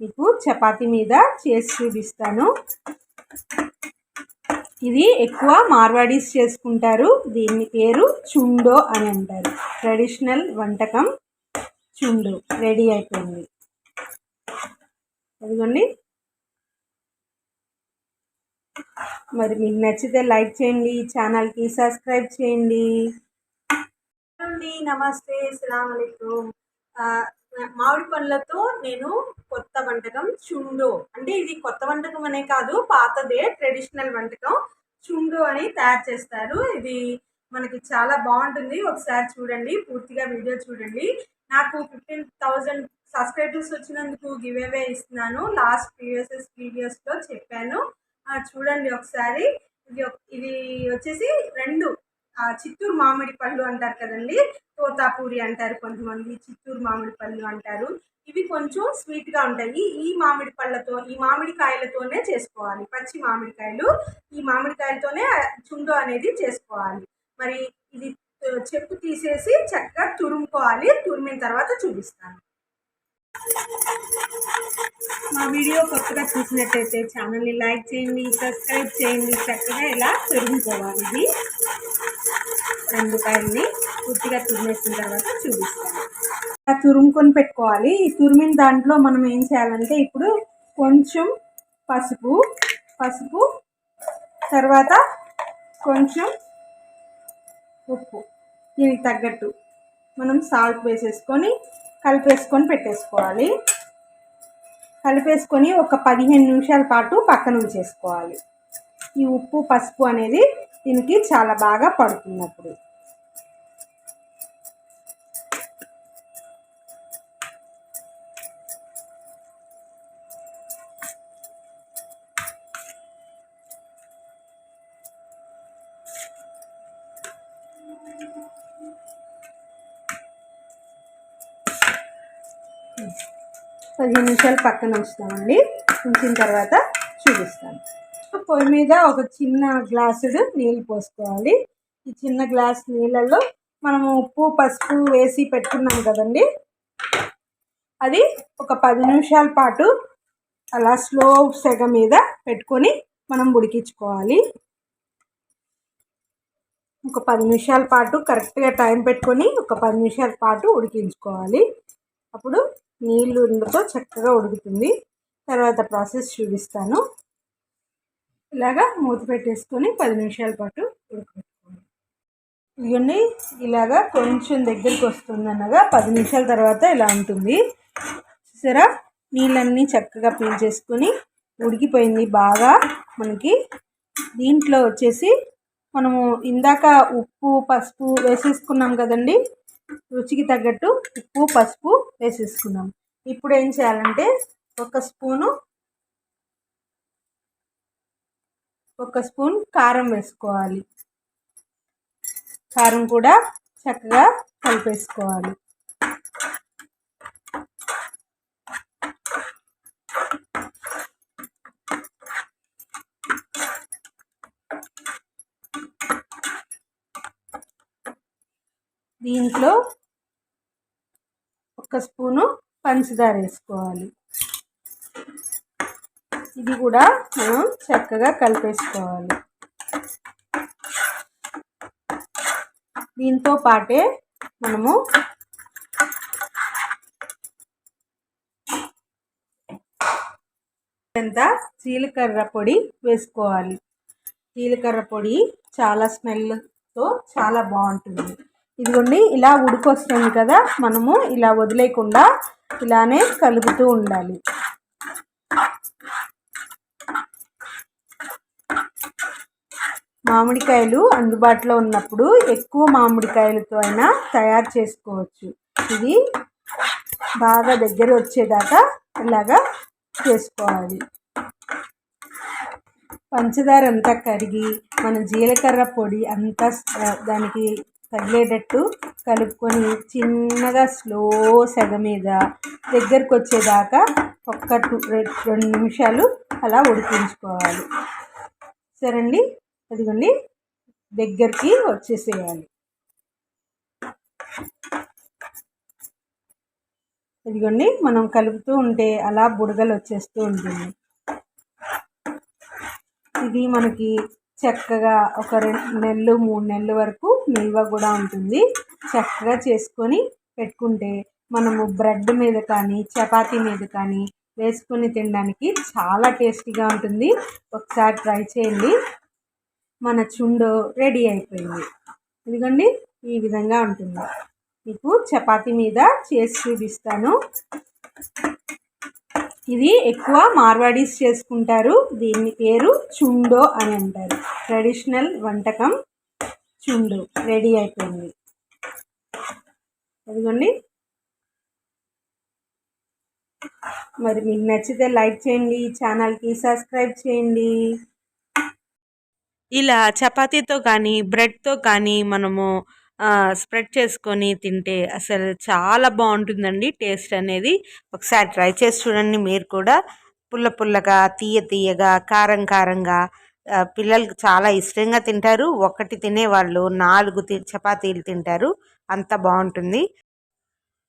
మీకు చపాతి మీద చేసి చూపిస్తాను. ఇది ఎక్కువ మార్వాడీస్ చేసుకుంటారు. దీని పేరు చుండో అని అంటారు. ట్రెడిషనల్ వంటకం చుండు. రెడీ అయిపోయింది. అదిగోండి. మరి మీకు నచ్చితే లైక్ చేయండి ఛానల్కి సబ్స్క్రైబ్ చేయండి. నమస్తే అస్సలం అయికుం మామిడి పండ్లతో నేను కొత్త వంటకం చుండు. అంటే ఇది కొత్త వంటకం అనే కాదు పాతదే ట్రెడిషనల్ వంటకం. చుండు అని తయారు చేస్తారు. ఇది మనకి చాలా బాగుంటుంది. ఒకసారి చూడండి పూర్తిగా వీడియో చూడండి. నాకు ఫిఫ్టీన్ థౌజండ్ సబ్స్క్రైబర్స్ వచ్చినందుకు గివ్ అవే ఇస్తున్నాను. లాస్ట్ ప్రీవియస్ వీడియోస్లో చెప్పాను. చూడండి ఒకసారి. ఇది ఇది వచ్చేసి రెండు చిత్తూరు మామిడి పళ్ళు అంటారు కదండి తోతాపూరి అంటారు కొంతమంది చిత్తూరు మామిడి పళ్ళు అంటారు. ఇవి కొంచెం స్వీట్గా ఉంటాయి. ఈ మామిడి పళ్ళతో ఈ మామిడికాయలతోనే చేసుకోవాలి. పచ్చి మామిడికాయలు ఈ మామిడికాయలతోనే చుండు అనేది చేసుకోవాలి. మరి ఇది చెప్పు తీసేసి చక్కగా తురుముకోవాలి. తురిమిన తర్వాత చూపిస్తాను. మా వీడియో కొత్తగా చూసినట్టయితే ఛానల్ని లైక్ చేయండి సబ్స్క్రైబ్ చేయండి చక్కగా ఇలా తురుముకోవాలి. ఇది రెండుకాయలని పూర్తిగా తురిమేసిన తర్వాత చూపిస్తాను. తురుముకొని పెట్టుకోవాలి. ఈ తురిమిన దాంట్లో మనం ఏం చేయాలంటే ఇప్పుడు కొంచెం పసుపు పసుపు తర్వాత కొంచెం ఉప్పు దీనికి తగ్గట్టు మనం సాల్ట్ వేసేసుకొని కలిపేసుకొని పెట్టేసుకోవాలి. కలిపేసుకొని ఒక పదిహేను నిమిషాల పాటు పక్కన ఉంచేసుకోవాలి. ఈ ఉప్పు పసుపు అనేది దీనికి చాలా బాగా పడుతున్నప్పుడు పదిహేను నిమిషాలు పక్కన ఉంచుతామండి ఉంచిన తర్వాత చూపిస్తాను. పొయ్యి మీద ఒక చిన్న గ్లాసుడు నీళ్ళు పోసుకోవాలి. ఈ చిన్న గ్లాస్ నీళ్ళల్లో మనము ఉప్పు పసుపు వేసి పెట్టుకున్నాం కదండి. అది ఒక పది నిమిషాల పాటు అలా స్లో సెగ మీద పెట్టుకొని మనం ఉడికించుకోవాలి. ఒక పది నిమిషాల పాటు కరెక్ట్గా టైం పెట్టుకొని ఒక పది నిమిషాల పాటు ఉడికించుకోవాలి. అప్పుడు నీళ్ళు ఉండతో చక్కగా ఉడుకుతుంది. తర్వాత ప్రాసెస్ చూపిస్తాను. ఇలాగా మూత పెట్టేసుకొని పది నిమిషాల పాటు ఉడకబెట్టుకోండి ఇవన్నీ ఇలాగా కొంచెం దగ్గరికి వస్తుంది అనగా పది నిమిషాల తర్వాత ఇలా ఉంటుంది. చూసారా? నీళ్ళన్నీ చక్కగా పీల్చేసుకొని ఉడికిపోయింది. బాగా మనకి దీంట్లో వచ్చేసి మనము ఇందాక ఉప్పు పసుపు వేసేసుకున్నాం కదండి? రుచికి తగ్గట్టు ఉప్పు పసుపు వేసేసుకున్నాం. ఇప్పుడు ఏం చేయాలంటే ఒక స్పూను ఒక స్పూన్ కారం వేసుకోవాలి. కారం కూడా చక్కగా కలిపేసుకోవాలి. దీంట్లో ఒక స్పూను పంచదార వేసుకోవాలి. ఇది కూడా మనం చక్కగా కలిపేసుకోవాలి. దీంతో పాటే మనము ఎంత జీలకర్ర పొడి వేసుకోవాలి. జీలకర్ర పొడి చాలా స్మెల్తో చాలా బాగుంటుంది. ఇదిగోండి ఇలా ఉడికొస్తుంది కదా మనము ఇలా వదిలేయకుండా ఇలానే కలుపుతూ ఉండాలి. మామిడికాయలు అందుబాటులో ఉన్నప్పుడు ఎక్కువ మామిడికాయలతో అయినా తయారు చేసుకోవచ్చు. ఇది బాగా దగ్గర వచ్చేదాకా ఇలాగా చేసుకోవాలి. పంచదార అంతా కరిగి మన జీలకర్ర పొడి అంతా దానికి తగిలేటట్టు కలుపుకొని చిన్నగా స్లో సెగ మీద దగ్గరకు వచ్చేదాకా ఒక్క టూ రెండు నిమిషాలు అలా ఉడికించుకోవాలి. సరే అండి? అదిగోండి దగ్గరికి వచ్చేసేయాలి. ఇదిగోండి మనం కలుపుతూ ఉంటే అలా బుడగలు వచ్చేస్తూ ఉంటుంది. ఇది మనకి చక్కగా ఒక రెండు నెలలు మూడు నెలల వరకు నిల్వ కూడా ఉంటుంది. చక్కగా చేసుకొని పెట్టుకుంటే మనము బ్రెడ్ మీద కానీ చపాతీ మీద కానీ వేసుకొని తినడానికి చాలా టేస్టీగా ఉంటుంది. ఒకసారి ట్రై చేయండి. మన చుండో రెడీ అయిపోయింది. ఇదిగోండి ఈ విధంగా ఉంటుంది. మీకు చపాతీ మీద చేసి చూపిస్తాను. ఇది ఎక్కువ మార్వాడీస్ చేసుకుంటారు. దీని పేరు చుండో అని అంటారు. ట్రెడిషనల్ వంటకం చుండు రెడీ అయిపోయింది. అదిగోండి మరి మీకు నచ్చితే లైక్ చేయండి ఛానల్కి సబ్స్క్రైబ్ చేయండి. ఇలా చపాతీతో కానీ బ్రెడ్తో కానీ మనము స్ప్రెడ్ చేసుకొని తింటే అసలు చాలా బాగుంటుందండి టేస్ట్ అనేది. ఒకసారి ట్రై చేసి చూడండి మీరు కూడా. పుల్ల పుల్లగా తీయ తీయగా కారం కారంగా పిల్లలకు పిల్లలు చాలా ఇష్టంగా తింటారు. ఒకటి తినేవాళ్ళు నాలుగు తి చపాతీలు తింటారు. అంత బాగుంటుంది.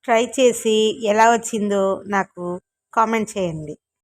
ట్రై చేసి ఎలా వచ్చిందో నాకు కామెంట్ చేయండి.